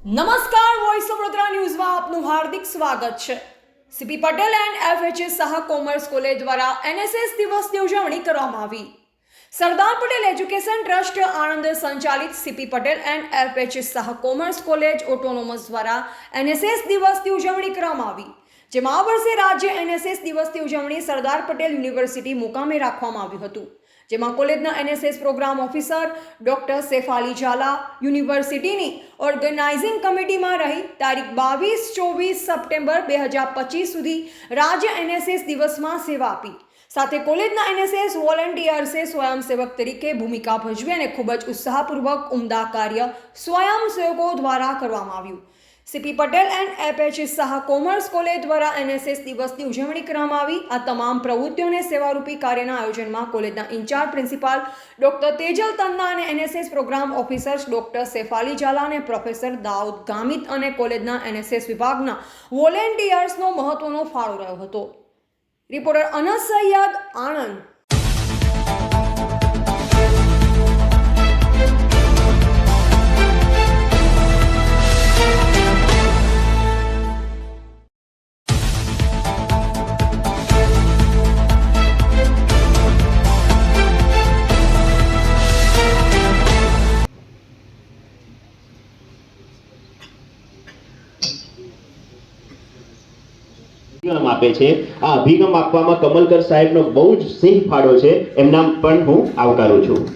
નમસ્કાર voice of Vadodara ન્યૂઝમાં આપનું હાર્દિક સ્વાગત છે. CP Patel and FHS Shah commerce college દ્વારા એનએસએસ દિવસની ઉજવણી કરવામાં આવી. સરદાર પટેલ એજ્યુકેશન ટ્રસ્ટ આણંદ સંચાલિત CP Patel and FHS Shah commerce college autonomous દ્વારા એનએસએસ દિવસની ઉજવણી કરવામાં આવી. જેમાં આ વર્ષે રાજ્ય એનએસએસ દિવસની ઉજવણી સરદાર પટેલ યુનિવર્સિટી મુકામે રાખવામાં આવ્યું હતું, જેમાં કોલેજના NSS programme officer doctor Shefali Zala, યુનિવર્સિટીની ઓર્ગેનાઇઝિંગ કમિટીમાં રહી તારીખ બાવીસ ચોવીસ સપ્ટેમ્બર બે હજાર પચીસ સુધી રાજ્ય એનએસએસ દિવસમાં સેવા આપી. સાથે કોલેજના એનએસએસ વોલેન્ટિયર્સે સ્વયંસેવક તરીકે ભૂમિકા ભજવી અને ખૂબ જ ઉત્સાહપૂર્વક ઉમદા કાર્ય સ્વયંસેવકો દ્વારા કરવામાં આવ્યું. CP Patel and FHS Shah commerce college દ્વારા એનએસએસ દિવસની ઉજવણી કરવામાં આવી. આ તમામ પ્રવૃત્તિઓને સેવારૂપી કાર્યના આયોજનમાં કોલેજના incharge principal doctor Tejal Tanna અને NSS programme officers doctor Shefali Zala અને પ્રોફેસર દાઉદ ગામિત અને કોલેજના એનએસએસ વિભાગના વોલેન્ટિયર્સનો મહત્વનો ફાળો રહ્યો હતો. રિપોર્ટર અનસ સૈયદ આણંદ. અભિગમ આપે છે. આ અભિગમ આપવામાં કમલકર સાહેબનો બહુ જ સિંહ ફાળો છે. એમના પણ હું આવકારું છું.